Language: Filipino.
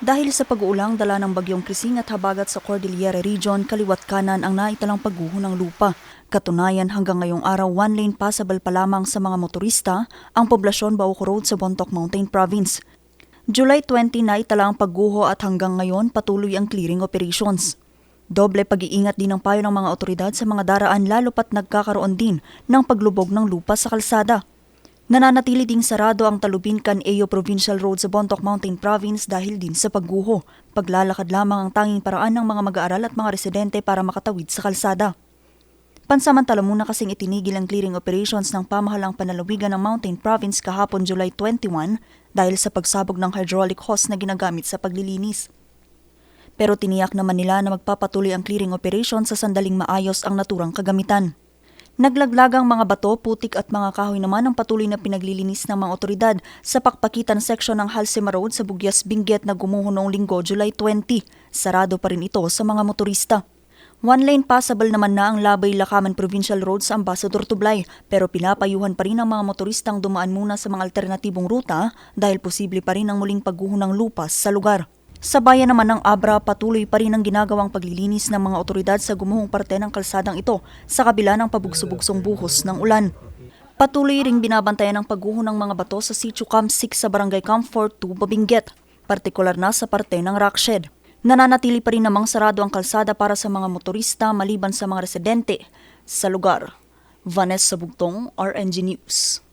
Dahil sa pag-uulang dala ng bagyong Krising at habagat sa Cordillera Region, kaliwat kanan ang naitalang pagguho ng lupa. Katunayan hanggang ngayong araw, one lane passable pa lamang sa mga motorista ang poblasyon Bauco Road sa Bontoc Mountain Province. July 20 na itala ang pagguho at hanggang ngayon patuloy ang clearing operations. Doble pag-iingat din ng payo ng mga otoridad sa mga daraan lalo pat nagkakaroon din ng paglubog ng lupa sa kalsada. Nananatili ding sarado ang Talubincan Eyo Provincial Road sa Bontoc Mountain Province dahil din sa pagguho. Paglalakad lamang ang tanging paraan ng mga mag-aaral at mga residente para makatawid sa kalsada. Pansamantala muna kasing itinigil ang clearing operations ng pamahalang panalawigan ng Mountain Province kahapon July 21 dahil sa pagsabog ng hydraulic hose na ginagamit sa paglilinis. Pero tiniyak naman nila na magpapatuloy ang clearing operation sa sandaling maayos ang naturang kagamitan. Naglaglagang mga bato, putik at mga kahoy naman ang patuloy na pinaglilinis ng mga otoridad sa pakpakitan section ng Halsema Road sa Bugyas Benguet na gumuho noong linggo July 20. Sarado pa rin ito sa mga motorista. One lane passable naman na ang Labay Lakaman Provincial Road sa Ambassador Tublay pero pinapayuhan pa rin ang mga motoristang dumaan muna sa mga alternatibong ruta dahil posible pa rin ang muling pagguho ng lupas sa lugar. Sa bayan naman ng Abra, patuloy pa rin ang ginagawang paglilinis ng mga otoridad sa gumuhong parte ng kalsadang ito sa kabila ng pabugso-bugsong buhos ng ulan. Patuloy ring binabantayan ang pagguho ng mga bato sa Sitio Camp 6 sa Barangay Comfort 2, Babinget, partikular na sa parte ng rockshed. Nananatili pa rin namang sarado ang kalsada para sa mga motorista maliban sa mga residente sa lugar. Vanessa Bugtong, RNG News.